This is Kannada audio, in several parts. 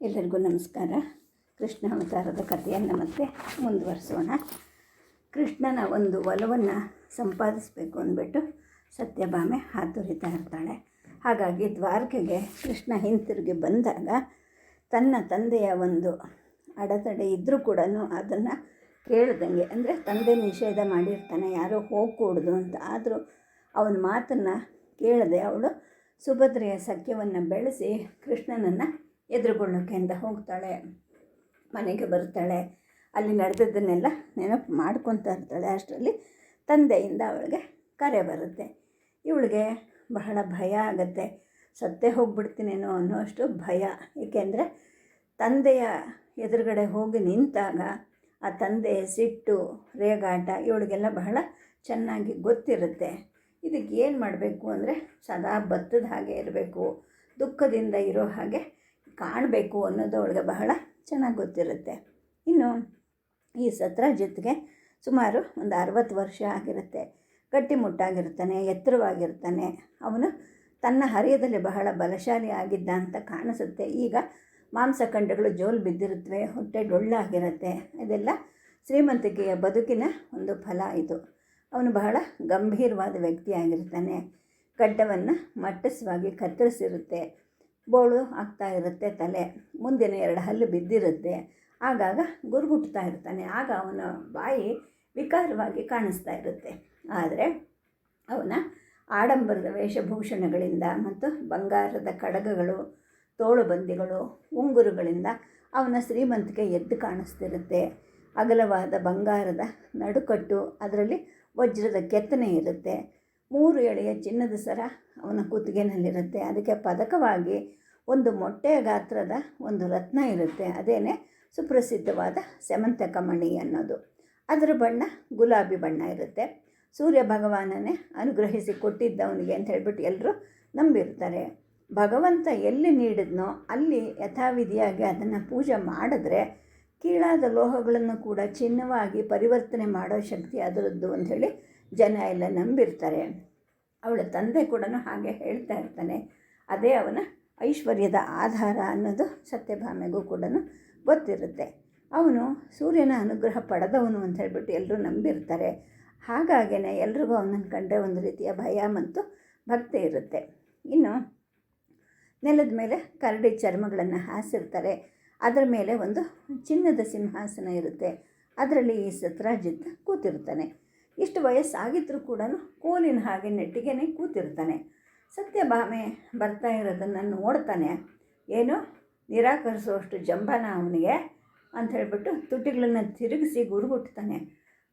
ಎಲ್ಲರಿಗೂ ನಮಸ್ಕಾರ. ಕೃಷ್ಣ ಅವತಾರದ ಕಥೆಯನ್ನು ಮತ್ತೆ ಮುಂದುವರಿಸೋಣ. ಕೃಷ್ಣನ ಒಂದು ಒಲವನ್ನು ಸಂಪಾದಿಸಬೇಕು ಅಂದ್ಬಿಟ್ಟು ಸತ್ಯಭಾಮೆ ಹಾತೊರಿತಾ ಇರ್ತಾಳೆ. ಹಾಗಾಗಿ ದ್ವಾರಕೆಗೆ ಕೃಷ್ಣ ಹಿಂತಿರುಗಿ ಬಂದಾಗ ತನ್ನ ತಂದೆಯ ಒಂದು ಅಡೆತಡೆ ಇದ್ದರೂ ಕೂಡ ಅದನ್ನು ಕೇಳ್ದಂಗೆ, ಅಂದರೆ ತಂದೆ ನಿಷೇಧ ಮಾಡಿರ್ತಾನೆ, ಯಾರೋ ಹೋಗಕೂಡ್ದು ಅಂತ. ಆದರೂ ಅವನ ಮಾತನ್ನು ಕೇಳದೆ ಅವಳು ಸುಭದ್ರೆಯ ಸಖ್ಯವನ್ನು ಬೆಳೆಸಿ ಕೃಷ್ಣನನ್ನು ಎದುರುಗೊಳ್ಳೋಕೆ ಅಂತ ಹೋಗ್ತಾಳೆ, ಮನೆಗೆ ಬರ್ತಾಳೆ, ಅಲ್ಲಿ ನಡೆದದ್ದನ್ನೆಲ್ಲ ನೆನಪು ಮಾಡ್ಕೊತಾ ಇರ್ತಾಳೆ. ಅಷ್ಟರಲ್ಲಿ ತಂದೆಯಿಂದ ಅವಳಿಗೆ ಕರೆ ಬರುತ್ತೆ. ಇವಳಿಗೆ ಬಹಳ ಭಯ ಆಗುತ್ತೆ. ಸತ್ತೇ ಹೋಗ್ಬಿಡ್ತೀನೇನೋ ಅನ್ನೋಷ್ಟು ಭಯ. ಏಕೆಂದರೆ ತಂದೆಯ ಎದುರುಗಡೆ ಹೋಗಿ ನಿಂತಾಗ ಆ ತಂದೆ ಸಿಟ್ಟು, ರೇಗಾಟ ಇವಳಿಗೆಲ್ಲ ಬಹಳ ಚೆನ್ನಾಗಿ ಗೊತ್ತಿರುತ್ತೆ. ಇದಕ್ಕೆ ಏನು ಮಾಡಬೇಕು ಅಂದರೆ ಸದಾ ಬತ್ತದ ಹಾಗೆ ಇರಬೇಕು. ದುಃಖದಿಂದ ಇರೋ ಹಾಗೆ ಕಾಣಬೇಕು ಅನ್ನೋದು ಅವಳಿಗೆ ಬಹಳ ಚೆನ್ನಾಗಿ ಗೊತ್ತಿರುತ್ತೆ. ಇನ್ನು ಈ ಸತ್ರ ಜೊತೆಗೆ ಸುಮಾರು ಒಂದು ಅರವತ್ತು ವರ್ಷ ಆಗಿರುತ್ತೆ. ಗಟ್ಟಿಮುಟ್ಟಾಗಿರ್ತಾನೆ, ಎತ್ತರವಾಗಿರ್ತಾನೆ. ಅವನು ತನ್ನ ಹರಿಯದಲ್ಲಿ ಬಹಳ ಬಲಶಾಲಿ ಆಗಿದ್ದ ಅಂತ ಕಾಣಿಸುತ್ತೆ. ಈಗ ಮಾಂಸಖಂಡಗಳು ಜೋಲು ಬಿದ್ದಿರುತ್ತವೆ ಹೊಟ್ಟೆ ಡೊಳ್ಳಾಗಿರುತ್ತೆ. ಇದೆಲ್ಲ ಶ್ರೀಮಂತಿಕೆಯ ಬದುಕಿನ ಒಂದು ಫಲ ಇದು. ಅವನು ಬಹಳ ಗಂಭೀರವಾದ ವ್ಯಕ್ತಿಯಾಗಿರ್ತಾನೆ. ಗಡ್ಡವನ್ನು ಮಟ್ಟಸವಾಗಿ ಕತ್ತರಿಸಿರುತ್ತೆ. ಬೋಳು ಆಗ್ತಾ ಇರುತ್ತೆ ತಲೆ. ಮುಂದಿನ ಎರಡು ಹಲ್ಲು ಬಿದ್ದಿರುತ್ತೆ. ಆಗಾಗ ಗುರುಗುಟ್ತಾ ಇರ್ತಾನೆ. ಆಗ ಅವನ ಬಾಯಿ ವಿಕಾರವಾಗಿ ಕಾಣಿಸ್ತಾ ಇರುತ್ತೆ. ಆದರೆ ಅವನ ಆಡಂಬರದ ವೇಷಭೂಷಣಗಳಿಂದ ಮತ್ತು ಬಂಗಾರದ ಕಡಗಗಳು, ತೋಳುಬಂದಿಗಳು, ಉಂಗುರುಗಳಿಂದ ಅವನ ಶ್ರೀಮಂತಿಕೆ ಎದ್ದು ಕಾಣಿಸ್ತಿರುತ್ತೆ. ಅಗಲವಾದ ಬಂಗಾರದ ನಡುಕಟ್ಟು, ಅದರಲ್ಲಿ ವಜ್ರದ ಕೆತ್ತನೆ ಇರುತ್ತೆ. ಮೂರು ಎಳೆಯ ಚಿನ್ನದ ಸರ ಅವನ ಕುತ್ತಿಗೆನಲ್ಲಿರುತ್ತೆ. ಅದಕ್ಕೆ ಪದಕವಾಗಿ ಒಂದು ಮೊಟ್ಟೆಯ ಗಾತ್ರದ ಒಂದು ರತ್ನ ಇರುತ್ತೆ. ಅದೇನೆ ಸುಪ್ರಸಿದ್ಧವಾದ ಸೆಮಂತಕ ಮಣಿ ಅನ್ನೋದು. ಅದರ ಬಣ್ಣ ಗುಲಾಬಿ ಬಣ್ಣ ಇರುತ್ತೆ. ಸೂರ್ಯ ಭಗವಾನನೇ ಅನುಗ್ರಹಿಸಿ ಕೊಟ್ಟಿದ್ದವನಿಗೆ ಅಂತ ಹೇಳ್ಬಿಟ್ಟು ಎಲ್ಲರೂ ನಂಬಿರ್ತಾರೆ. ಭಗವಂತ ಎಲ್ಲಿ ನೀಡಿದ್ನೋ ಅಲ್ಲಿ ಯಥಾವಿಧಿಯಾಗಿ ಅದನ್ನು ಪೂಜೆ ಮಾಡಿದ್ರೆ ಕೀಳಾದ ಲೋಹಗಳನ್ನು ಕೂಡ ಚಿನ್ನವಾಗಿ ಪರಿವರ್ತನೆ ಮಾಡೋ ಶಕ್ತಿ ಅದರದ್ದು ಅಂಥೇಳಿ ಜನ ಎಲ್ಲ ನಂಬಿರ್ತಾರೆ. ಅವಳ ತಂದೆ ಕೂಡ ಹಾಗೆ ಹೇಳ್ತಾ ಇರ್ತಾನೆ. ಅದೇ ಅವನ ಐಶ್ವರ್ಯದ ಆಧಾರ ಅನ್ನೋದು ಸತ್ಯಭಾಮೆಗೂ ಕೂಡ ಗೊತ್ತಿರುತ್ತೆ. ಅವನು ಸೂರ್ಯನ ಅನುಗ್ರಹ ಪಡೆದವನು ಅಂತ ಹೇಳ್ಬಿಟ್ಟು ಎಲ್ಲರೂ ನಂಬಿರ್ತಾರೆ. ಹಾಗಾಗೇ ಎಲ್ರಿಗೂ ಅವನನ್ನು ಕಂಡ್ರೆ ಒಂದು ರೀತಿಯ ಭಯ ಮತ್ತು ಭಕ್ತಿ ಇರುತ್ತೆ. ಇನ್ನು ನೆಲದ ಮೇಲೆ ಕರಡಿ ಚರ್ಮಗಳನ್ನು ಹಾಸಿರ್ತಾರೆ. ಅದರ ಮೇಲೆ ಒಂದು ಚಿನ್ನದ ಸಿಂಹಾಸನ ಇರುತ್ತೆ. ಅದರಲ್ಲಿ ಈ ಸತ್ರಾಜಿತ್ ಕೂತಿರ್ತಾನೆ. ಇಷ್ಟು ವಯಸ್ಸಾಗಿದ್ದರೂ ಕೂಡ ಕೋಲಿನ ಹಾಗೆ ನೆಟ್ಟಿಗೆನೇ ಕೂತಿರ್ತಾನೆ. ಸತ್ಯಭಾಮೆ ಬರ್ತಾ ಇರೋದನ್ನು ನೋಡ್ತಾನೆ. ಏನು ನಿರಾಕರಿಸುವಷ್ಟು ಜಂಬನ ಅವನಿಗೆ ಅಂತ ಹೇಳಿಬಿಟ್ಟು ತುಟಿಗಳನ್ನು ತಿರುಗಿಸಿ ಗುರುಗುಟ್ತಾನೆ.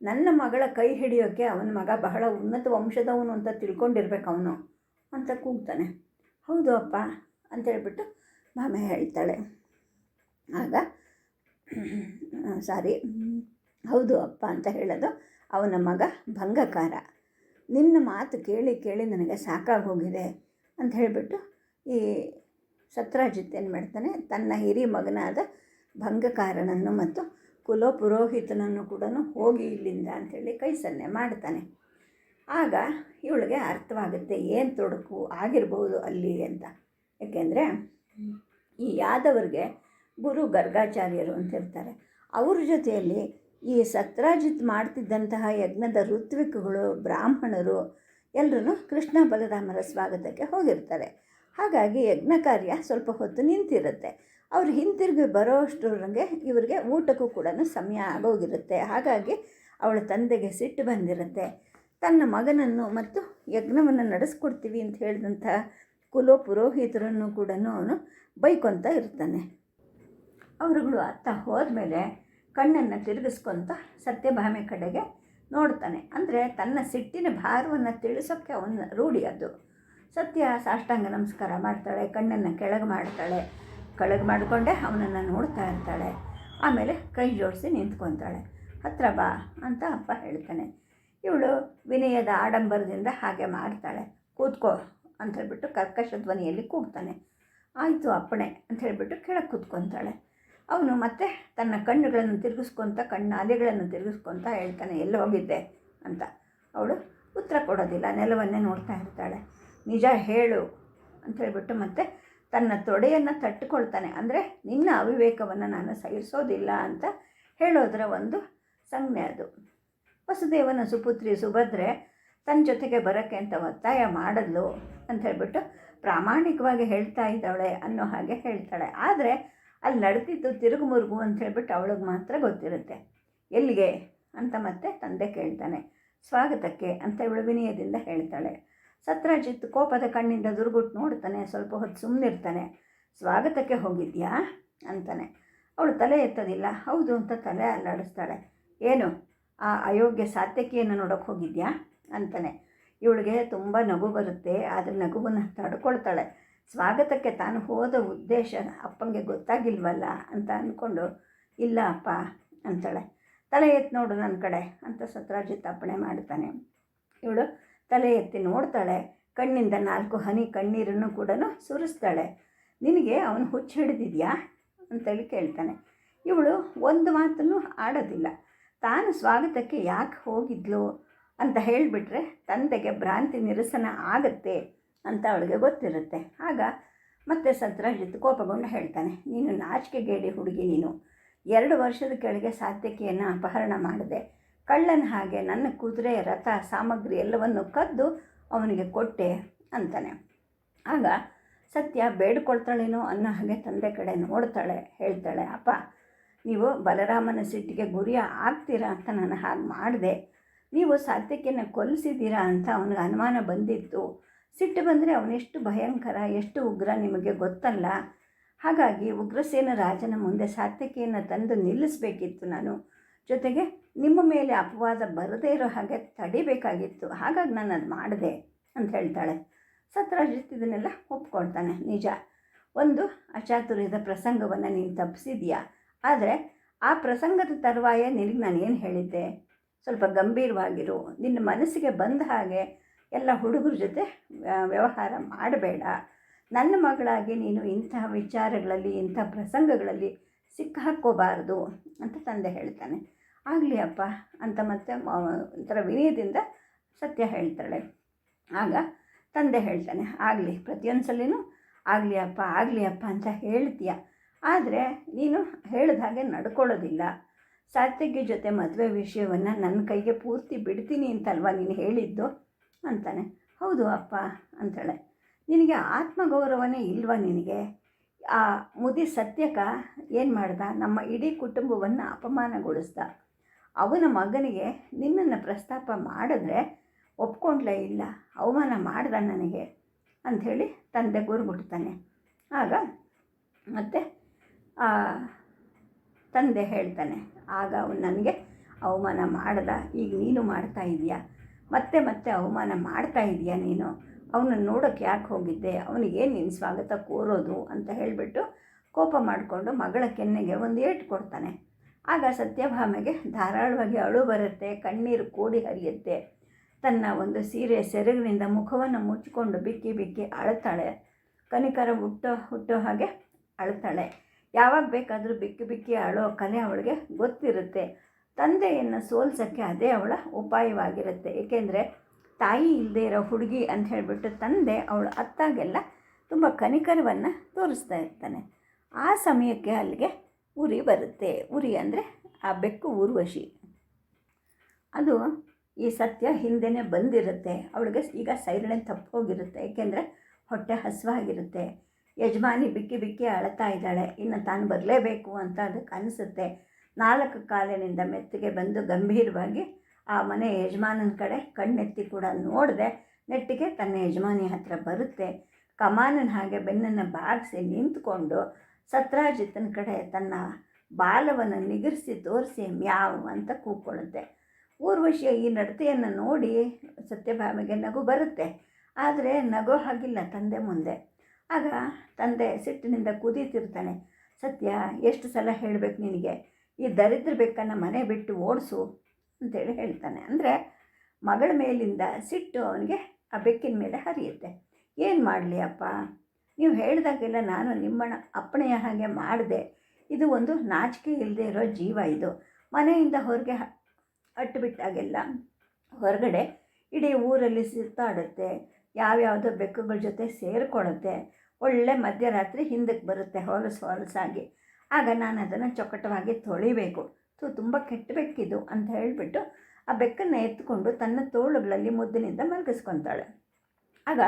ನನ್ನ ಮಗಳ ಕೈ ಹಿಡಿಯೋಕ್ಕೆ ಅವನ ಮಗ ಬಹಳ ಉನ್ನತ ವಂಶದವನು ಅಂತ ತಿಳ್ಕೊಂಡಿರ್ಬೇಕು ಅವನು ಅಂತ ಕೂಗ್ತಾನೆ. ಹೌದು ಅಪ್ಪ ಅಂತ ಹೇಳ್ಬಿಟ್ಟು ಭಾಮೆ ಹೇಳ್ತಾಳೆ. ಆಗ ಸಾರಿ ಹೌದು ಅಪ್ಪ ಅಂತ ಹೇಳೋದು ಅವನ ಮಗ ಭಂಗಕಾರ. ನಿನ್ನ ಮಾತು ಕೇಳಿ ಕೇಳಿ ನನಗೆ ಸಾಕಾಗಿ ಹೋಗಿದೆ ಅಂತ ಹೇಳಿಬಿಟ್ಟು ಈ ಸತ್ರಾಜಿತ್ ಏನು ಮಾಡ್ತಾನೆ, ತನ್ನ ಹಿರಿ ಮಗನಾದ ಭಂಗಕಾರನನ್ನು ಮತ್ತು ಕುಲಪುರೋಹಿತನನ್ನು ಕೂಡ ಹೋಗಿ ಇಲ್ಲಿಂದ ಅಂಥೇಳಿ ಕೈ ಸನ್ನೆ ಮಾಡ್ತಾನೆ. ಆಗ ಇವಳಿಗೆ ಅರ್ಥವಾಗುತ್ತೆ ಏನು ತೊಡಕು ಆಗಿರ್ಬೋದು ಅಲ್ಲಿ ಅಂತ. ಏಕೆಂದರೆ ಈ ಯಾದವರಿಗೆ ಗುರು ಗರ್ಗಾಚಾರ್ಯರು ಅಂತ ಇರ್ತಾರೆ. ಅವ್ರ ಜೊತೆಯಲ್ಲಿ ಈ ಸತ್ರಾಜಿತ್ ಮಾಡ್ತಿದ್ದಂತಹ ಯಜ್ಞದ ಋತ್ವಿಕಗಳು, ಬ್ರಾಹ್ಮಣರು ಎಲ್ಲರೂ ಕೃಷ್ಣ ಬಲರಾಮರ ಸ್ವಾಗತಕ್ಕೆ ಹೋಗಿರ್ತಾರೆ. ಹಾಗಾಗಿ ಯಜ್ಞ ಕಾರ್ಯ ಸ್ವಲ್ಪ ಹೊತ್ತು ನಿಂತಿರುತ್ತೆ. ಅವ್ರು ಹಿಂತಿರುಗಿ ಬರೋ ಅಷ್ಟರವರೆಗೆ ಇವರಿಗೆ ಊಟಕ್ಕೂ ಕೂಡ ಸಮಯ ಆಗೋಗಿರುತ್ತೆ. ಹಾಗಾಗಿ ಅವಳ ತಂದೆಗೆ ಸಿಟ್ಟು ಬಂದಿರುತ್ತೆ. ತನ್ನ ಮಗನನ್ನು ಮತ್ತು ಯಜ್ಞವನ್ನು ನಡೆಸ್ಕೊಡ್ತೀವಿ ಅಂತ ಹೇಳಿದಂಥ ಕುಲೋ ಪುರೋಹಿತರನ್ನು ಕೂಡ ಅವನು ಬೈಕೊತ ಇರ್ತಾನೆ. ಅವರುಗಳು ಅತ್ತ ಹೋದ್ಮೇಲೆ ಕಣ್ಣನ್ನು ತಿರುಗಿಸ್ಕೊತ ಸತ್ಯಭಾಮೆ ಕಡೆಗೆ ನೋಡ್ತಾನೆ. ಅಂದರೆ ತನ್ನ ಸಿಟ್ಟಿನ ಭಾರವನ್ನು ತಿಳಿಸೋಕ್ಕೆ ಅವನ ರೂಢಿ ಅದು. ಸತ್ಯ ಸಾಷ್ಟಾಂಗ ನಮಸ್ಕಾರ ಮಾಡ್ತಾಳೆ, ಕಣ್ಣನ್ನು ಕೆಳಗೆ ಮಾಡ್ತಾಳೆ, ಕೆಳಗೆ ಮಾಡಿಕೊಂಡೆ ಅವನನ್ನು ನೋಡ್ತಾ ಇರ್ತಾಳೆ. ಆಮೇಲೆ ಕೈ ಜೋಡಿಸಿ ನಿಂತ್ಕೊತಾಳೆ. ಹತ್ರ ಬಾ ಅಂತ ಅಪ್ಪ ಹೇಳ್ತಾನೆ. ಇವಳು ವಿನಯದ ಆಡಂಬರದಿಂದ ಹಾಗೆ ಮಾಡ್ತಾಳೆ. ಕೂತ್ಕೋ ಅಂತ ಹೇಳ್ಬಿಟ್ಟು ಕರ್ಕಶ ಧ್ವನಿಯಲ್ಲಿ ಕೂಗ್ತಾನೆ. ಆಯಿತು ಅಪ್ಪಣೆ ಅಂತ ಹೇಳಿಬಿಟ್ಟು ಕೆಳಗೆ ಕೂತ್ಕೊತಾಳೆ. ಅವನು ಮತ್ತೆ ತನ್ನ ಕಣ್ಣುಗಳನ್ನು ತಿರುಗಿಸ್ಕೊತ, ಕಣ್ಣಾಲೆಗಳನ್ನು ತಿರುಗಿಸ್ಕೊತ ಹೇಳ್ತಾನೆ, ಎಲ್ಲಿ ಹೋಗಿದ್ದೆ? ಅಂತ. ಅವಳು ಉತ್ತರ ಕೊಡೋದಿಲ್ಲ, ನೆಲವನ್ನೇ ನೋಡ್ತಾ ಇರ್ತಾಳೆ. ನಿಜ ಹೇಳು ಅಂತ ಹೇಳಿಬಿಟ್ಟು ಮತ್ತೆ ತನ್ನ ತೊಡೆಯನ್ನು ತಟ್ಟಿಕೊಳ್ತಾನೆ. ಅಂದರೆ, ನಿನ್ನ ಅವಿವೇಕವನ್ನು ನಾನು ಸಹಿಸೋದಿಲ್ಲ ಅಂತ ಹೇಳೋದರ ಒಂದು ಸಂಜ್ಞೆ ಅದು. ವಸುದೇವನ ಸುಪುತ್ರಿ ಸುಭದ್ರೆ, ತನ್ನ ಜೊತೆಗೆ ಬರೋಕ್ಕೆ ಅಂತ ಒತ್ತಾಯ ಮಾಡಿದ್ಲು ಅಂತ ಹೇಳಿಬಿಟ್ಟು ಪ್ರಾಮಾಣಿಕವಾಗಿ ಹೇಳ್ತಾ ಇದ್ದಾಳೆ ಅನ್ನೋ ಹಾಗೆ ಹೇಳ್ತಾಳೆ. ಆದರೆ ಅಲ್ಲಿ ನಡೆದಿದ್ದು ತಿರುಗು ಮುರುಗು ಅಂತ ಹೇಳ್ಬಿಟ್ಟು ಅವಳಿಗೆ ಮಾತ್ರ ಗೊತ್ತಿರುತ್ತೆ. ಎಲ್ಲಿಗೆ? ಅಂತ ಮತ್ತೆ ತಂದೆ ಕೇಳ್ತಾನೆ. ಸ್ವಾಗತಕ್ಕೆ ಅಂತ ಇವಳು ವಿನಯದಿಂದ ಹೇಳ್ತಾಳೆ. ಸತ್ರಾಜಿತ್ ಕೋಪದ ಕಣ್ಣಿಂದ ದುರ್ಗುಟ್ಟು ನೋಡ್ತಾನೆ, ಸ್ವಲ್ಪ ಹೊತ್ತು ಸುಮ್ಮನಿರ್ತಾನೆ ಸ್ವಾಗತಕ್ಕೆ ಹೋಗಿದ್ಯಾ? ಅಂತಾನೆ. ಅವಳು ತಲೆ ಎತ್ತೋದಿಲ್ಲ. ಹೌದು ಅಂತ ತಲೆ ಅಲ್ಲಾಡಿಸ್ತಾಳೆ. ಏನು? ಆ ಅಯೋಗ್ಯ ಸಾತ್ಯಕಿಯನ್ನು ನೋಡೋಕೆ ಹೋಗಿದ್ಯಾ? ಅಂತಾನೆ. ಇವಳಿಗೆ ತುಂಬ ನಗು ಬರುತ್ತೆ, ಆದರೆ ನಗುವನ್ನು ತಡ್ಕೊಳ್ತಾಳೆ. ಸ್ವಾಗತಕ್ಕೆ ತಾನು ಹೋದ ಉದ್ದೇಶ ಅಪ್ಪಂಗೆ ಗೊತ್ತಾಗಿಲ್ವಲ್ಲ ಅಂತ ಅಂದ್ಕೊಂಡು ಇಲ್ಲ ಅಪ್ಪ ಅಂತಾಳೆ. ತಲೆ ಎತ್ತಿ ನೋಡು ನನ್ನ ಕಡೆ ಅಂತ ಸತ್ರಾಜಿತ್ ಅಪ್ಪಣೆ ಮಾಡ್ತಾನೆ. ಇವಳು ತಲೆ ಎತ್ತಿ ನೋಡ್ತಾಳೆ. ಕಣ್ಣಿಂದ ನಾಲ್ಕು ಹನಿ ಕಣ್ಣೀರನ್ನು ಕೂಡ ಸುರಿಸ್ತಾಳೆ. ನಿನಗೆ ಅವನು ಹುಚ್ಚು ಹಿಡಿದಿದ್ಯಾ ಅಂತೇಳಿ ಕೇಳ್ತಾನೆ. ಇವಳು ಒಂದು ಮಾತನ್ನು ಆಡೋದಿಲ್ಲ. ತಾನು ಸ್ವಾಗತಕ್ಕೆ ಯಾಕೆ ಹೋಗಿದ್ಲು ಅಂತ ಹೇಳಿಬಿಟ್ರೆ, ತಂದೆಗೆ ಭ್ರಾಂತಿ ನಿರಸನ ಆಗತ್ತೆ. ಅಂತ ಅವಳಿಗೆ ಗೊತ್ತಿರುತ್ತೆ. ಆಗ ಮತ್ತೆ ಸತ್ರಾಜಿತ್ ಕೋಪಗೊಂಡು ಹೇಳ್ತಾನೆ, ನೀನು ನಾಚಿಕೆಗೇಡಿ ಹುಡುಗಿ ನೀನು. ಎರಡು ವರ್ಷದ ಕೆಳಗೆ ಸಾತ್ಯಕಿಯನ್ನು ಅಪಹರಣ ಮಾಡಿದೆ. ಕಳ್ಳನ ಹಾಗೆ ನನ್ನ ಕುದುರೆ, ರಥ, ಸಾಮಗ್ರಿ ಎಲ್ಲವನ್ನು ಕದ್ದು ಅವನಿಗೆ ಕೊಟ್ಟೆ ಅಂತಾನೆ. ಆಗ ಸತ್ಯ ಬೇಡ್ಕೊಳ್ತಾಳೇನೋ ಅನ್ನೋ ಹಾಗೆ ತಂದೆ ಕಡೆ ನೋಡ್ತಾಳೆ, ಹೇಳ್ತಾಳೆ, ಅಪ್ಪ, ನೀವು ಬಲರಾಮನ ಸಿಟ್ಟಿಗೆ ಗುರಿಯ ಆಗ್ತೀರಾ ಅಂತ ನಾನು ಹಾಗೆ ಮಾಡಿದೆ. ನೀವು ಸಾತ್ಯಕಿಯನ್ನು ಕೊಲ್ಲಿಸಿದ್ದೀರಾ ಅಂತ ಅವನಿಗೆ ಅನುಮಾನ ಬಂದಿತ್ತು. ಸಿಟ್ಟು ಬಂದರೆ ಅವನೆಷ್ಟು ಭಯಂಕರ, ಎಷ್ಟು ಉಗ್ರ ನಿಮಗೆ ಗೊತ್ತಲ್ಲ. ಹಾಗಾಗಿ ಉಗ್ರಸೇನ ರಾಜನ ಮುಂದೆ ಸಾತ್ವಿಕೆಯನ್ನು ತಂದು ನಿಲ್ಲಿಸಬೇಕಿತ್ತು ನಾನು. ಜೊತೆಗೆ ನಿಮ್ಮ ಮೇಲೆ ಅಪವಾದ ಬರದೇ ಇರೋ ಹಾಗೆ ತಡಿಬೇಕಾಗಿತ್ತು. ಹಾಗಾಗಿ ನಾನು ಅದು ಮಾಡಿದೆ ಅಂತ ಹೇಳ್ತಾಳೆ. ಸತ್ರಾಜಿತ್ ಇದನ್ನೆಲ್ಲ ಒಪ್ಕೊಳ್ತಾನೆ. ನಿಜ. ಒಂದು, ಅಚಾತುರ್ಯದ ಪ್ರಸಂಗವನ್ನು ನೀನು ತಪ್ಪಿಸಿದ್ಯಾ ಆದರೆ ಆ ಪ್ರಸಂಗದ ತರುವಾಯ ನಿನಗೆ ನಾನು ಏನು ಹೇಳಿದ್ದೆ? ಸ್ವಲ್ಪ ಗಂಭೀರವಾಗಿರು. ನಿನ್ನ ಮನಸ್ಸಿಗೆ ಬಂದ ಹಾಗೆ ಎಲ್ಲ ಹುಡುಗರ ಜೊತೆ ವ್ಯವಹಾರ ಮಾಡಬೇಡ. ನನ್ನ ಮಗಳಾಗಿ ನೀನು ಇಂತಹ ವಿಚಾರಗಳಲ್ಲಿ, ಇಂಥ ಪ್ರಸಂಗಗಳಲ್ಲಿ ಸಿಕ್ಕಾಕ್ಕೋಬಾರ್ದು ಅಂತ ತಂದೆ ಹೇಳ್ತಾನೆ. ಆಗಲಿ ಅಪ್ಪ ಅಂತ ಮತ್ತೆ ಒಂಥರ ವಿನಯದಿಂದ ಸತ್ಯ ಹೇಳ್ತಾಳೆ. ಆಗ ತಂದೆ ಹೇಳ್ತಾನೆ, ಆಗಲಿ ಪ್ರತಿಯೊಂದು ಸಲಿನೂ ಆಗಲಿ ಅಪ್ಪ ಆಗಲಿ ಅಪ್ಪ ಅಂತ ಹೇಳ್ತೀಯ. ಆದರೆ ನೀನು ಹೇಳಿದ ಹಾಗೆ ನಡ್ಕೊಳ್ಳೋದಿಲ್ಲ. ಸಾತ್ವಿಕಿ ಜೊತೆ ಮದುವೆ ವಿಷಯವನ್ನು ನನ್ನ ಕೈಗೆ ಪೂರ್ತಿ ಬಿಡ್ತೀನಿ ಅಂತಲ್ವ ನೀನು ಹೇಳಿದ್ದು? ಅಂತಾನೆ. ಹೌದು ಅಪ್ಪ, ಅಂತಾಳೆ. ನಿನಗೆ ಆತ್ಮಗೌರವನೇ ಇಲ್ವಾ ನಿನಗೆ? ಆ ಮುದಿ ಸತ್ಯಕ ಏನು ಮಾಡ್ದ? ನಮ್ಮ ಇಡೀ ಕುಟುಂಬವನ್ನು ಅಪಮಾನಗೊಳಿಸ್ದ. ಅವನ ಮಗನಿಗೆ ನಿನ್ನನ್ನು ಪ್ರಸ್ತಾಪ ಮಾಡಿದ್ರೆ ಒಪ್ಕೊಂಡ್ಲೇ ಇಲ್ಲ. ಅವಮಾನ ಮಾಡ್ದ ನನಗೆ, ಅಂಥೇಳಿ ತಂದೆ ಗುರುಗುಡ್ತಾನೆ ಆಗ ಮತ್ತೆ ತಂದೆ ಹೇಳ್ತಾನೆ, ಆಗ ಅವನು ನನಗೆ ಅವಮಾನ ಮಾಡ್ದ. ಈಗ ನೀನು ಮಾಡ್ತಾ ಇದೆಯಾ ಮತ್ತೆ ಮತ್ತೆ ಅವಮಾನ ಮಾಡ್ತಾ ಇದೆಯಾ ನೀನು? ಅವನನ್ನು ನೋಡೋಕ್ಕೆ ಯಾಕೆ ಹೋಗಿದ್ದೆ? ಅವನಿಗೆ ನಿನ್ನ ಸ್ವಾಗತ ಕೋರೋದು ಅಂತ ಹೇಳಿಬಿಟ್ಟು ಕೋಪ ಮಾಡಿಕೊಂಡು ಮಗಳ ಕೆನ್ನೆಗೆ ಒಂದು ಏಟು ಕೊಡ್ತಾನೆ. ಆಗ ಸತ್ಯಭಾಮೆಗೆ ಧಾರಾಳವಾಗಿ ಅಳು ಬರುತ್ತೆ, ಕಣ್ಣೀರು ಕೂಡಿ ಹರಿಯುತ್ತೆ. ತನ್ನ ಒಂದು ಸೀರೆ ಸೆರಗಿನಿಂದ ಮುಖವನ್ನು ಮುಚ್ಚಿಕೊಂಡು ಬಿಕ್ಕಿ ಬಿಕ್ಕಿ ಅಳ್ತಾಳೆ ಕನಿಕರ ಹುಟ್ಟೋ ಹುಟ್ಟೋ ಹಾಗೆ ಅಳ್ತಾಳೆ ಯಾವಾಗ ಬೇಕಾದರೂ ಬಿಕ್ಕಿ ಬಿಕ್ಕಿ ಅಳೋ ಕಲೆ ಅವಳಿಗೆ ಗೊತ್ತಿರುತ್ತೆ. ತಂದೆಯನ್ನು ಸೋಲ್ಸೋಕ್ಕೆ ಅದೇ ಅವಳ ಉಪಾಯವಾಗಿರುತ್ತೆ. ಏಕೆಂದರೆ ತಾಯಿ ಇಲ್ಲದೆ ಇರೋ ಹುಡುಗಿ ಅಂತ ಹೇಳಿಬಿಟ್ಟು ತಂದೆ ಅವಳ ಅತ್ತಾಗೆಲ್ಲ ತುಂಬ ಕನಿಕರವನ್ನು ತೋರಿಸ್ತಾ ಇರ್ತಾನೆ. ಆ ಸಮಯಕ್ಕೆ ಅಲ್ಲಿಗೆ ಉರಿ ಬರುತ್ತೆ. ಉರಿ ಅಂದರೆ ಆ ಬೆಕ್ಕು ಊರ್ವಶಿ. ಅದು ಈ ಸತ್ಯ ಹಿಂದೆನೇ ಬಂದಿರುತ್ತೆ. ಅವಳಿಗೆ ಈಗ ಸೈರಣೆ ತಪ್ಪೋಗಿರುತ್ತೆ ಏಕೆಂದರೆ ಹೊಟ್ಟೆ ಹಸುವಾಗಿರುತ್ತೆ. ಯಜಮಾನಿ ಬಿಕ್ಕಿ ಬಿಕ್ಕಿ ಅಳ್ತಾ ಇದ್ದಾಳೆ. ಇನ್ನು ತಾನು ಬರಲೇಬೇಕು ಅಂತ ಅದಕ್ಕೆ ಅನಿಸುತ್ತೆ. ನಾಲ್ಕು ಕಾಲಿನಿಂದ ಮೆತ್ತಿಗೆ ಬಂದು ಗಂಭೀರವಾಗಿ ಆ ಮನೆ ಯಜಮಾನನ ಕಡೆ ಕಣ್ಣೆತ್ತಿ ಕೂಡ ನೋಡಿದೆ, ನೆಟ್ಟಿಗೆ ತನ್ನ ಯಜಮಾನಿ ಹತ್ರ ಬರುತ್ತೆ. ಕಮಾನನ ಹಾಗೆ ಬೆನ್ನನ್ನು ಬಾಗಿಸಿ ನಿಂತ್ಕೊಂಡು ಸತ್ರಾಜಿತನ ಕಡೆ ತನ್ನ ಬಾಲವನ್ನು ನಿಗರಿಸಿ ತೋರಿಸಿ ಮ್ಯಾವ್ ಅಂತ ಕೂಕೊಳ್ಳುತ್ತೆ ಊರ್ವಶಿಯ ಈ ನಡತೆಯನ್ನು ನೋಡಿ ಸತ್ಯಭಾಮಿಗೆ ನಗು ಬರುತ್ತೆ. ಆದರೆ ನಗೋ ಹಾಗಿಲ್ಲ ತಂದೆ ಮುಂದೆ. ಆಗ ತಂದೆ ಸಿಟ್ಟಿನಿಂದ ಕುದೀತಿರ್ತಾನೆ, ಸತ್ಯ, ಎಷ್ಟು ಸಲ ಹೇಳಬೇಕು ನಿನಗೆ? ಈ ದರಿದ್ರ ಬೆಕ್ಕನ್ನು ಮನೆ ಬಿಟ್ಟು ಓಡಿಸು ಅಂತೇಳಿ ಹೇಳ್ತಾನೆ. ಅಂದರೆ ಮಗಳ ಮೇಲಿಂದ ಸಿಟ್ಟು ಅವನಿಗೆ ಆ ಬೆಕ್ಕಿನ ಮೇಲೆ ಹರಿಯುತ್ತೆ. ಏನು ಮಾಡಲಿ ಅಪ್ಪ? ನೀವು ಹೇಳಿದಾಗೆಲ್ಲ ನಾನು ನಿಮ್ಮಣ ಅಪ್ಪಣೆಯ ಹಾಗೆ ಮಾಡಿದೆ. ಇದು ಒಂದು ನಾಚಿಕೆ ಇಲ್ಲದೆ ಇರೋ ಜೀವ ಇದು. ಮನೆಯಿಂದ ಹೊರಗೆ ಅಟ್ಟುಬಿಟ್ಟಾಗೆಲ್ಲ ಹೊರಗಡೆ ಇಡೀ ಊರಲ್ಲಿ ಸುತ್ತಾಡುತ್ತೆ ಯಾವ್ಯಾವುದೋ ಬೆಕ್ಕುಗಳ ಜೊತೆ ಸೇರಿಕೊಳ್ಳುತ್ತೆ ಒಳ್ಳೆ ಮಧ್ಯರಾತ್ರಿ ಹಿಂದಕ್ಕೆ ಬರುತ್ತೆ, ಹೊಲಸು ಹೊಲಸಾಗಿ. ಆಗ ನಾನು ಅದನ್ನು ಚೊಕಟವಾಗಿ ತೊಳಿಬೇಕು. ಸೊ, ತುಂಬ ಕೆಟ್ಟ ಬೆಕ್ಕಿದು ಅಂತ ಹೇಳಿಬಿಟ್ಟು ಆ ಬೆಕ್ಕನ್ನು ಎತ್ಕೊಂಡು ತನ್ನ ತೋಳುಗಳಲ್ಲಿ ಮುದ್ದಿನಿಂದ ಮಲಗಿಸ್ಕೊತಾಳೆ. ಆಗ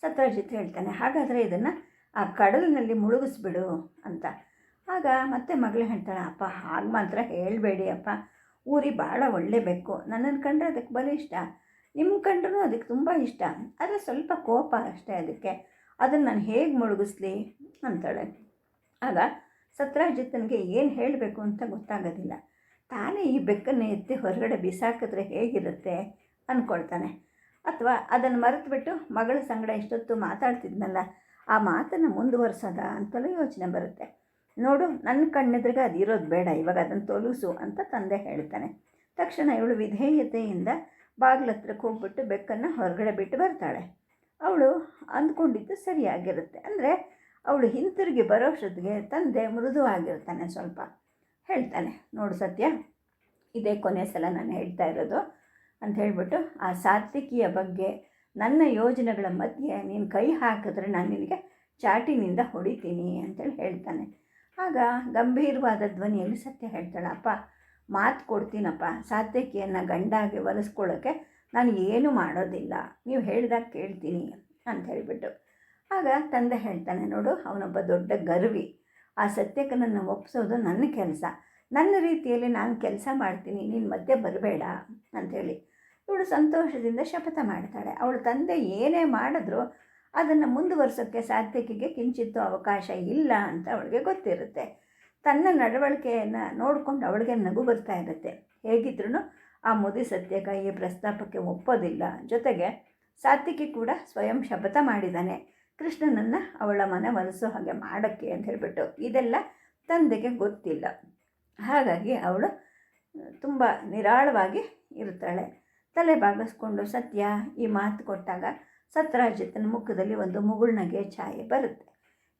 ಸತ್ಯಜಿತ್ ಹೇಳ್ತಾನೆ, ಹಾಗಾದರೆ ಇದನ್ನು ಆ ಕಡಲಿನಲ್ಲಿ ಮುಳುಗಿಸ್ಬಿಡು ಅಂತ. ಆಗ ಮತ್ತೆ ಮಗಳು ಹೇಳ್ತಾಳೆ, ಅಪ್ಪ, ಹಾಗೆ ಮಾತ್ರ ಹೇಳಬೇಡಿ ಅಪ್ಪ. ಊರಿ ಭಾಳ ಒಳ್ಳೆ ಬೆಕ್ಕು. ನನ್ನನ್ನು ಕಂಡ್ರೆ ಅದಕ್ಕೆ ಬಲಿ ಇಷ್ಟ. ನಿಮ್ಮ ಕಂಡ್ರೂ ಅದಕ್ಕೆ ತುಂಬ ಇಷ್ಟ. ಆದರೆ ಸ್ವಲ್ಪ ಕೋಪ ಅಷ್ಟೇ ಅದಕ್ಕೆ. ಅದನ್ನು ನಾನು ಹೇಗೆ ಮುಳುಗಿಸ್ಲಿ? ಅಂತಾಳೆ. ಆಗ ಸತ್ರಾಜಿತ್ತನಿಗೆ ಏನು ಹೇಳಬೇಕು ಅಂತ ಗೊತ್ತಾಗೋದಿಲ್ಲ. ತಾನೇ ಈ ಬೆಕ್ಕನ್ನು ಎತ್ತಿ ಹೊರಗಡೆ ಬಿಸಾಕಿದ್ರೆ ಹೇಗಿರುತ್ತೆ ಅಂದ್ಕೊಳ್ತಾನೆ ಅಥವಾ ಅದನ್ನು ಮರೆತುಬಿಟ್ಟು ಮಗಳ ಸಂಗಡ ಇಷ್ಟೊತ್ತು ಮಾತಾಡ್ತಿದ್ನಲ್ಲ, ಆ ಮಾತನ್ನು ಮುಂದುವರ್ಸೋದ ಅಂತಲೂ ಯೋಚನೆ ಬರುತ್ತೆ. ನೋಡು, ನನ್ನ ಕಣ್ಣೆದ್ರಿಗೆ ಅದು ಇರೋದು ಬೇಡ, ಇವಾಗ ಅದನ್ನು ತೊಲಗಿಸು ಅಂತ ತಂದೆ ಹೇಳ್ತಾನೆ. ತಕ್ಷಣ ಇವಳು ವಿಧೇಯತೆಯಿಂದ ಬಾಗಿಲ ಹತ್ರಕ್ಕೆ ಹೋಗ್ಬಿಟ್ಟು ಬೆಕ್ಕನ್ನು ಹೊರಗಡೆ ಬಿಟ್ಟು ಬರ್ತಾಳೆ. ಅವಳು ಅಂದ್ಕೊಂಡಿದ್ದು ಸರಿಯಾಗಿರುತ್ತೆ. ಅಂದರೆ ಅವಳು ಹಿಂತಿರುಗಿ ಬರೋಷ್ಟೊತ್ತಿಗೆ ತಂದೆ ಮೃದುವಾಗಿರ್ತಾನೆ ಸ್ವಲ್ಪ. ಹೇಳ್ತಾನೆ, ನೋಡು ಸತ್ಯ, ಇದೇ ಕೊನೆ ಸಲ ನಾನು ಹೇಳ್ತಾ ಇರೋದು. ಅಂತ ಹೇಳಿಬಿಟ್ಟು ಆ ಸಾತ್ವಿಕಿಯ ಬಗ್ಗೆ ನನ್ನ ಯೋಜನೆಗಳ ಮಧ್ಯೆ ನೀನು ಕೈ ಹಾಕಿದ್ರೆ ನಾನು ನಿನಗೆ ಚಾಟಿನಿಂದ ಹೊಡಿತೀನಿ ಅಂತೇಳಿ ಹೇಳ್ತಾನೆ. ಆಗ ಗಂಭೀರವಾದ ಧ್ವನಿಯಲ್ಲಿ ಸತ್ಯ ಹೇಳ್ತಾಳಪ್ಪ ಮಾತು ಕೊಡ್ತೀನಪ್ಪ. ಸಾತ್ವಿಕಿಯನ್ನು ಗಂಡಾಗಿ ಒಲಿಸ್ಕೊಳ್ಳೋಕ್ಕೆ ನಾನು ಏನು ಮಾಡೋದಿಲ್ಲ. ನೀವು ಹೇಳಿದಾಗ ಕೇಳ್ತೀನಿ. ಅಂತ ಹೇಳಿಬಿಟ್ಟು ಆಗ ತಂದೆ ಹೇಳ್ತಾನೆ, ನೋಡು, ಅವನೊಬ್ಬ ದೊಡ್ಡ ಗರ್ವಿ. ಆ ಸತ್ಯಕ್ಕನನ್ನು ಒಪ್ಪಿಸೋದು ನನ್ನ ಕೆಲಸ. ನನ್ನ ರೀತಿಯಲ್ಲಿ ನಾನು ಕೆಲಸ ಮಾಡ್ತೀನಿ, ನೀನು ಮಧ್ಯೆ ಬರಬೇಡ ಅಂಥೇಳಿ. ಇವಳು ಸಂತೋಷದಿಂದ ಶಪಥ ಮಾಡ್ತಾಳೆ. ಅವಳ ತಂದೆ ಏನೇ ಮಾಡಿದ್ರೂ ಅದನ್ನು ಮುಂದುವರ್ಸೋಕ್ಕೆ ಸಾತ್ವಿಕಿಗೆ ಕಿಂಚಿತ್ತು ಅವಕಾಶ ಇಲ್ಲ ಅಂತ ಅವಳಿಗೆ ಗೊತ್ತಿರುತ್ತೆ. ತನ್ನ ನಡವಳಿಕೆಯನ್ನು ನೋಡಿಕೊಂಡು ಅವಳಿಗೆ ನಗು ಬರ್ತಾ ಇರುತ್ತೆ. ಹೇಗಿದ್ರೂ ಆ ಮುದಿ ಸತ್ಯಕ ಈ ಪ್ರಸ್ತಾಪಕ್ಕೆ ಒಪ್ಪೋದಿಲ್ಲ. ಜೊತೆಗೆ ಸಾತ್ವಿಕಿ ಕೂಡ ಸ್ವಯಂ ಶಪಥ ಮಾಡಿದ್ದಾನೆ ಕೃಷ್ಣನನ್ನು ಅವಳ ಮನೆ ಒಲಿಸೋ ಹಾಗೆ ಮಾಡೋಕ್ಕೆ ಅಂತ ಹೇಳಿಬಿಟ್ಟು ಇದೆಲ್ಲ ತಂದೆಗೆ ಗೊತ್ತಿಲ್ಲ. ಹಾಗಾಗಿ ಅವಳು ತುಂಬ ನಿರಾಳವಾಗಿ ಇರ್ತಾಳೆ. ತಲೆ ಬಾಗಿಸ್ಕೊಂಡು ಸತ್ಯ ಈ ಮಾತು ಕೊಟ್ಟಾಗ ಸತ್ರಾಜಿತನ ಮುಖದಲ್ಲಿ ಒಂದು ಮುಗುಳ್ನಗೆ ಛಾಯೆ ಬರುತ್ತೆ.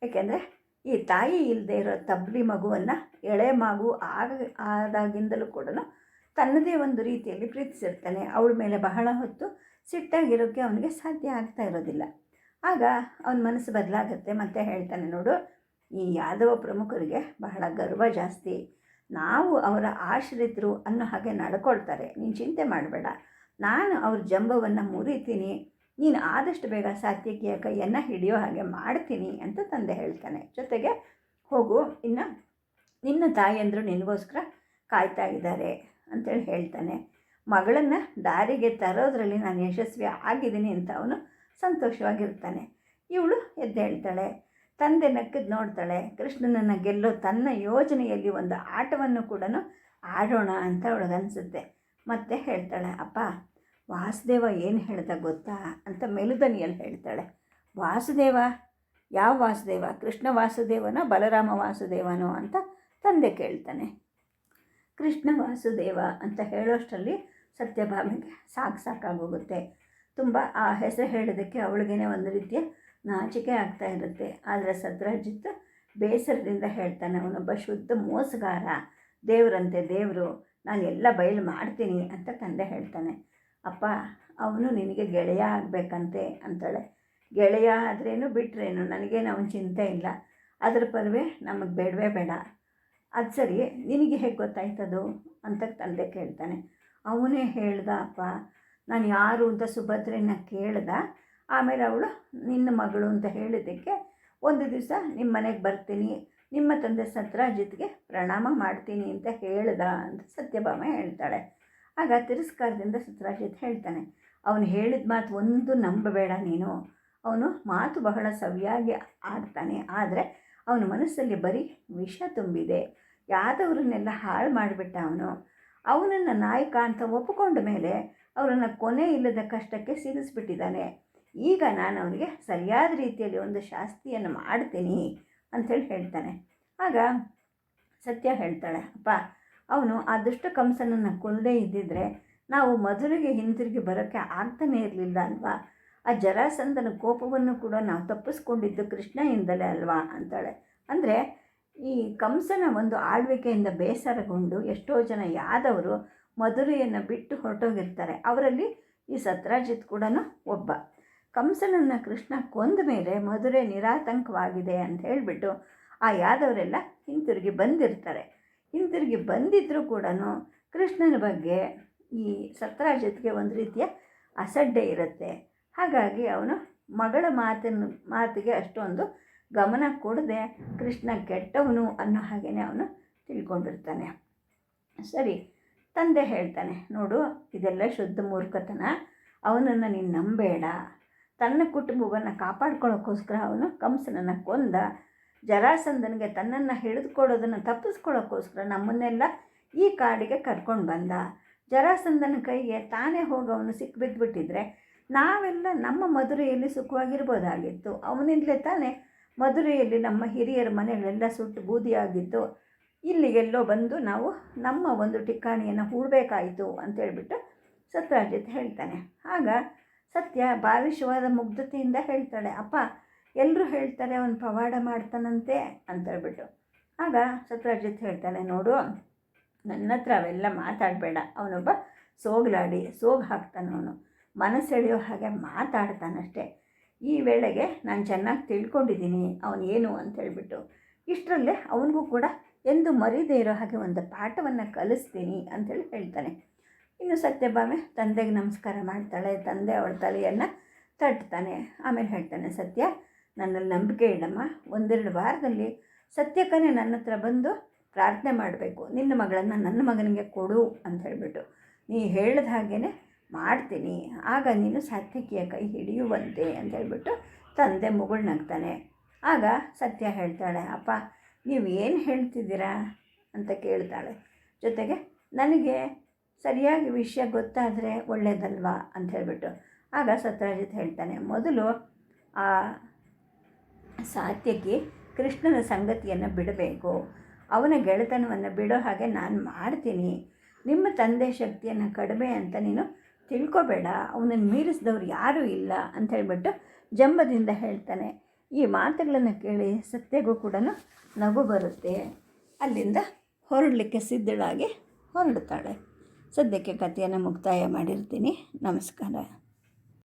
ಏಕೆಂದರೆ ಈ ತಾಯಿ ಇಲ್ಲದೆ ಇರೋ ತಬ್ಲಿ ಮಗುವನ್ನು ಎಳೆ ಮಗು ಆಗ, ಆದಾಗಿಂದಲೂ ಕೂಡ ತನ್ನದೇ ಒಂದು ರೀತಿಯಲ್ಲಿ ಪ್ರೀತಿಸಿರ್ತಾನೆ. ಅವಳ ಮೇಲೆ ಬಹಳ ಹೊತ್ತು ಸಿಟ್ಟಾಗಿರೋಕ್ಕೆ ಅವನಿಗೆ ಸಾಧ್ಯ ಆಗ್ತಾ ಇರೋದಿಲ್ಲ. ಆಗ ಅವನ ಮನಸ್ಸು ಬದಲಾಗುತ್ತೆ ಮತ್ತೆ ಹೇಳ್ತಾನೆ ನೋಡು, ಈ ಯಾದವ ಪ್ರಮುಖರಿಗೆ ಬಹಳ ಗರ್ವ ಜಾಸ್ತಿ. ನಾವು ಅವರ ಆಶ್ರಿತರು ಅನ್ನೋ ಹಾಗೆ ನಡ್ಕೊಳ್ತಾರೆ. ನೀನು ಚಿಂತೆ ಮಾಡಬೇಡ. ನಾನು ಅವ್ರ ಜಂಬವನ್ನು ಮುರಿತೀನಿ. ನೀನು ಆದಷ್ಟು ಬೇಗ ಸಾತ್ವಿಕಿಯ ಕೈಯನ್ನು ಹಿಡಿಯೋ ಹಾಗೆ ಮಾಡ್ತೀನಿ ಅಂತ ತಂದೆ ಹೇಳ್ತಾನೆ. ಜೊತೆಗೆ ಹೋಗು, ಇನ್ನು ನಿನ್ನ ತಾಯಿಯಂದರು ನಿನಗೋಸ್ಕರ ಕಾಯ್ತಾ ಇದ್ದಾರೆ ಅಂತೇಳಿ ಹೇಳ್ತಾನೆ. ಮಗಳನ್ನು ದಾರಿಗೆ ತರೋದರಲ್ಲಿ ನಾನು ಯಶಸ್ವಿ ಆಗಿದ್ದೀನಿ ಅಂತ ಅವನು ಸಂತೋಷವಾಗಿರ್ತಾನೆ ಇವಳು ಎದ್ದೇಳ್ತಾಳೆ ತಂದೆ ನಕ್ಕದ್ ನೋಡ್ತಾಳೆ, ಕೃಷ್ಣನನ್ನು ಗೆಲ್ಲೋ ತನ್ನ ಯೋಜನೆಯಲ್ಲಿ ಒಂದು ಆಟವನ್ನು ಕೂಡ ಆಡೋಣ ಅಂತ ಅವಳಿಗನ್ಸುತ್ತೆ ಮತ್ತೆ ಹೇಳ್ತಾಳೆ, ಅಪ್ಪ, ವಾಸುದೇವ ಏನು ಹೇಳ್ದ ಗೊತ್ತಾ? ಅಂತ ಮೆಲುದನಿಯಲ್ಲಿ ಹೇಳ್ತಾಳೆ, ವಾಸುದೇವ, ಯಾವ ವಾಸುದೇವ? ಕೃಷ್ಣ ವಾಸುದೇವನೋ, ಬಲರಾಮ ವಾಸುದೇವನೋ ಅಂತ ತಂದೆ ಕೇಳ್ತಾನೆ. ಕೃಷ್ಣ ವಾಸುದೇವ ಅಂತ ಹೇಳೋಷ್ಟರಲ್ಲಿ ಸತ್ಯಭಾಮಿಗೆ ಸಾಕು ಸಾಕಾಗೋಗುತ್ತೆ. ತುಂಬ ಆ ಹೆಸರು ಹೇಳೋದಕ್ಕೆ ಅವಳಿಗೇನೆ ಒಂದು ರೀತಿಯ ನಾಚಿಕೆ ಆಗ್ತಾ ಇರುತ್ತೆ. ಆದರೆ ಸತ್ರಾಜಿತ್ ಬೇಸರದಿಂದ ಹೇಳ್ತಾನೆ, ಅವನೊಬ್ಬ ಶುದ್ಧ ಮೋಸಗಾರ, ದೇವರಂತೆ, ದೇವರು, ನಾನು ಎಲ್ಲ ಬಯಲು ಮಾಡ್ತೀನಿ ಅಂತ ತಂದೆ ಹೇಳ್ತಾನೆ. ಅಪ್ಪ, ಅವನು ನಿನಗೆ ಗೆಳೆಯ ಆಗಬೇಕಂತೆ ಅಂತಾಳೆ. ಗೆಳೆಯ ಆದ್ರೇನು ಬಿಟ್ಟರೇನು ನನಗೇನು ಅವನ ಚಿಂತೆ ಇಲ್ಲ. ಅದ್ರ ಪರವೇ ನಮಗೆ ಬೇಡವೇ ಬೇಡ. ಅದು ಸರಿ, ನಿನಗೆ ಹೇಗೆ ಗೊತ್ತಾಯ್ತದು? ಅಂತ ತಂದೆ ಕೇಳ್ತಾನೆ. ಅವನೇ ಹೇಳ್ದ, ಅಪ್ಪ ನಾನು ಯಾರು ಅಂತ ಸುಭದ್ರೆನ ಕೇಳ್ದ. ಆಮೇಲೆ ಅವಳು, ನಿನ್ನ ಮಗಳು ಅಂತ ಹೇಳಿದ್ದಕ್ಕೆ ಒಂದು ದಿವಸ ನಿಮ್ಮ ಮನೆಗೆ ಬರ್ತೀನಿ, ನಿಮ್ಮ ತಂದೆ ಸತ್ರಾಜಿತ್ಗೆ ಪ್ರಣಾಮ ಮಾಡ್ತೀನಿ ಅಂತ ಹೇಳ್ದ ಅಂತ ಸತ್ಯಭಾಮ ಹೇಳ್ತಾಳೆ. ಆಗ ತಿರಸ್ಕಾರದಿಂದ ಸತ್ರಾಜಿತ್ ಹೇಳ್ತಾನೆ, ಅವನು ಹೇಳಿದ ಮಾತು ಒಂದು ನಂಬಬೇಡ ನೀನು. ಅವನು ಮಾತು ಬಹಳ ಸವಿಯಾಗಿ ಆಡ್ತಾನೆ, ಆದರೆ ಅವನ ಮನಸ್ಸಲ್ಲಿ ಬರೀ ವಿಷ ತುಂಬಿದೆ. ಯಾದವ್ರನ್ನೆಲ್ಲ ಹಾಳು ಮಾಡಿಬಿಟ್ಟ ಅವನು. ಅವನನ್ನು ನಾಯಕ ಅಂತ ಒಪ್ಪಿಕೊಂಡ ಮೇಲೆ ಅವರನ್ನು ಕೊನೆ ಇಲ್ಲದ ಕಷ್ಟಕ್ಕೆ ಸಿಗಿಸ್ಬಿಟ್ಟಿದ್ದಾನೆ ಈಗ ನಾನು ಅವನಿಗೆ ಸರಿಯಾದ ರೀತಿಯಲ್ಲಿ ಒಂದು ಶಾಸ್ತಿಯನ್ನು ಮಾಡ್ತೀನಿ ಅಂಥೇಳಿ ಹೇಳ್ತಾನೆ. ಆಗ ಸತ್ಯ ಹೇಳ್ತಾಳೆ, ಅಪ್ಪ, ಅವನು ಆ ದುಷ್ಟ ಕಂಸನನ್ನು ಕೊಲ್ಲದೇ ಇದ್ದಿದ್ದರೆ ನಾವು ಮಧುರೆಗೆ ಹಿಂತಿರುಗಿ ಬರೋಕ್ಕೆ ಆಗ್ತಾನೇ ಇರಲಿಲ್ಲ ಅಲ್ವಾ? ಆ ಜರಾಸಂದನ ಕೋಪವನ್ನು ಕೂಡ ನಾವು ತಪ್ಪಿಸ್ಕೊಂಡಿದ್ದು ಕೃಷ್ಣಯಿಂದಲೇ ಅಲ್ವಾ? ಅಂತಾಳೆ. ಅಂದರೆ ಈ ಕಂಸನ ಒಂದು ಆಳ್ವಿಕೆಯಿಂದ ಬೇಸರಗೊಂಡು ಎಷ್ಟೋ ಜನ ಯಾದವರು ಮಧುರೆಯನ್ನು ಬಿಟ್ಟು ಹೊರಟೋಗಿರ್ತಾರೆ. ಅವರಲ್ಲಿ ಈ ಸತ್ರಾಜಿತ್ ಕೂಡ ಒಬ್ಬ. ಕಂಸನನ್ನು ಕೃಷ್ಣ ಕೊಂದ ಮೇಲೆ ಮಧುರೆ ನಿರಾತಂಕವಾಗಿದೆ ಅಂತ ಹೇಳಿಬಿಟ್ಟು ಆ ಯಾದವರೆಲ್ಲ ಹಿಂತಿರುಗಿ ಬಂದಿರ್ತಾರೆ. ಹಿಂತಿರುಗಿ ಬಂದಿದ್ದರೂ ಕೂಡ ಕೃಷ್ಣನ ಬಗ್ಗೆ ಈ ಸತ್ರಾಜಿತ್ಗೆ ಒಂದು ರೀತಿಯ ಅಸಡ್ಡೆ ಇರುತ್ತೆ. ಹಾಗಾಗಿ ಅವನು ಮಗಳ ಮಾತಿನ ಮಾತಿಗೆ ಅಷ್ಟೊಂದು ಗಮನ ಕೊಡದೆ ಕೃಷ್ಣ ಕೆಟ್ಟವನು ಅನ್ನೋ ಹಾಗೆಯೇ ಅವನು ತಿಳ್ಕೊಂಡಿರ್ತಾನೆ. ಸರಿ, ತಂದೆ ಹೇಳ್ತಾನೆ, ನೋಡು, ಇದೆಲ್ಲ ಶುದ್ಧ ಮೂರ್ಖತನ. ಅವನನ್ನು ನೀನು ನಂಬೇಡ. ತನ್ನ ಕುಟುಂಬವನ್ನು ಕಾಪಾಡ್ಕೊಳ್ಳೋಕ್ಕೋಸ್ಕರ ಅವನು ಕಂಸನನ್ನು ಕೊಂದ ಜರಾಸಂದನಿಗೆ ತನ್ನನ್ನು ಹಿಡಿದುಕೊಡೋದನ್ನು ತಪ್ಪಿಸ್ಕೊಳ್ಳೋಕ್ಕೋಸ್ಕರ ನಮ್ಮನ್ನೆಲ್ಲ ಈ ಕಾಡಿಗೆ ಕರ್ಕೊಂಡು ಬಂದ. ಜರಾಸಂದನ ಕೈಗೆ ತಾನೇ ಹೋಗಿ ಅವನು ಸಿಕ್ಕಿಬಿದ್ದುಬಿಟ್ಟಿದ್ರೆ ನಾವೆಲ್ಲ ನಮ್ಮ ಮಧುರೆಯಲ್ಲಿ ಸುಖವಾಗಿರ್ಬೋದಾಗಿತ್ತು. ಅವನಿಂದಲೇ ತಾನೇ ಮಧುರೆಯಲ್ಲಿ ನಮ್ಮ ಹಿರಿಯರ ಮನೆಗಳೆಲ್ಲ ಸುಟ್ಟು ಬೂದಿಯಾಗಿದ್ದು ಇಲ್ಲಿಗೆಲ್ಲೋ ಬಂದು ನಾವು ನಮ್ಮ ಒಂದು ಠಿಕಾಣಿಯನ್ನು ಹೂಡಬೇಕಾಯಿತು ಅಂತೇಳ್ಬಿಟ್ಟು ಸತ್ರಾಜಿತ್ ಹೇಳ್ತಾನೆ. ಆಗ ಸತ್ಯ ಬಾಲಿಶವಾದ ಮುಗ್ಧತೆಯಿಂದ ಹೇಳ್ತಾಳೆ, ಅಪ್ಪ ಎಲ್ಲರೂ ಹೇಳ್ತಾರೆ ಅವನು ಪವಾಡ ಮಾಡ್ತಾನಂತೆ ಅಂತೇಳ್ಬಿಟ್ಟು ಆಗ ಸತ್ರಾಜಿತ್ ಹೇಳ್ತಾನೆ, ನೋಡು, ನನ್ನ ಹತ್ರ ಅವೆಲ್ಲ ಮಾತಾಡಬೇಡ. ಅವನೊಬ್ಬ ಸೋಗಲಾಡಿ, ಸೋಗ್ ಹಾಕ್ತಾನವನು. ಮನಸ್ಸೆಳೆಯೋ ಹಾಗೆ ಮಾತಾಡ್ತಾನಷ್ಟೇ. ಈ ವೇಳೆಗೆ ನಾನು ಚೆನ್ನಾಗಿ ತಿಳ್ಕೊಂಡಿದ್ದೀನಿ, ಅವನು ಏನು ಅಂತ ಹೇಳಿಬಿಟ್ಟು. ಇಷ್ಟರಲ್ಲೇ ಅವನಿಗೂ ಕೂಡ ಎಂದು ಮರಿದೇ ಇರೋ ಹಾಗೆ ಒಂದು ಪಾಠವನ್ನು ಕಲಿಸ್ತೀನಿ ಅಂತೇಳಿ ಹೇಳ್ತಾನೆ. ಇನ್ನು ಸತ್ಯಭಾಮೆ ತಂದೆಗೆ ನಮಸ್ಕಾರ ಮಾಡ್ತಾಳೆ, ತಂದೆ ಅವಳ ತಲೆಯನ್ನು ತಟ್ತಾನೆ. ಆಮೇಲೆ ಹೇಳ್ತಾನೆ, ಸತ್ಯ, ನನ್ನಲ್ಲಿ ನಂಬಿಕೆ ಇಡಮ್ಮ ಒಂದೆರಡು ವಾರದಲ್ಲಿ ಸತ್ಯಕ್ಕನೇ ನನ್ನ ಹತ್ರ ಬಂದು ಪ್ರಾರ್ಥನೆ ಮಾಡಬೇಕು. ನಿನ್ನ ಮಗಳನ್ನು ನನ್ನ ಮಗನಿಗೆ ಕೊಡು ಅಂತ ಹೇಳಿಬಿಟ್ಟು. ನೀ ಹೇಳಿದ ಹಾಗೇ ಮಾಡ್ತೀನಿ. ಆಗ ನೀನು ಸಾತ್ವಿಕಿಯ ಕೈ ಹಿಡಿಯುವಂತೆ ಅಂತ ಹೇಳ್ಬಿಟ್ಟು ತಂದೆ ಮುಗುಳ್ನಗ್ತಾನೆ ಆಗ ಸತ್ಯ ಹೇಳ್ತಾಳೆ, ಅಪ್ಪ, ನೀವು ಏನು ಹೇಳ್ತಿದ್ದೀರಾ? ಅಂತ ಕೇಳ್ತಾಳೆ. ಜೊತೆಗೆ, ನನಗೆ ಸರಿಯಾಗಿ ವಿಷಯ ಗೊತ್ತಾದರೆ ಒಳ್ಳೆಯದಲ್ವಾ ಅಂತ ಹೇಳ್ಬಿಟ್ಟು. ಆಗ ಸತ್ಯಜಿತ್ ಹೇಳ್ತಾನೆ, ಮೊದಲು ಆ ಸಾತ್ಯಕ್ಕೆ ಕೃಷ್ಣನ ಸಂಗತಿಯನ್ನು ಬಿಡಬೇಕು. ಅವನ ಗೆಳೆತನವನ್ನು ಬಿಡೋ ಹಾಗೆ ನಾನು ಮಾಡ್ತೀನಿ. ನಿಮ್ಮ ತಂದೆ ಶಕ್ತಿಯನ್ನು ಕಡಿಮೆ ಅಂತ ನೀನು ತಿಳ್ಕೊಬೇಡ, ಅವನನ್ನು ಮೀರಿಸಿದವ್ರು ಯಾರೂ ಇಲ್ಲ ಅಂತ ಹೇಳಿಬಿಟ್ಟು ಜಂಬದಿಂದ ಹೇಳ್ತಾನೆ. ಈ ಮಾತುಗಳನ್ನು ಕೇಳಿ ಸತ್ಯಗೂ ಕೂಡ ನಗು ಬರುತ್ತೆ. ಅಲ್ಲಿಂದ ಹೊರಡಲಿಕ್ಕೆ ಸಿದ್ಧಳಾಗಿ ಹೊರಡ್ತಾಳೆ. ಸದ್ಯಕ್ಕೆ ಕಥೆಯನ್ನು ಮುಕ್ತಾಯ ಮಾಡಿರ್ತೀನಿ. ನಮಸ್ಕಾರ.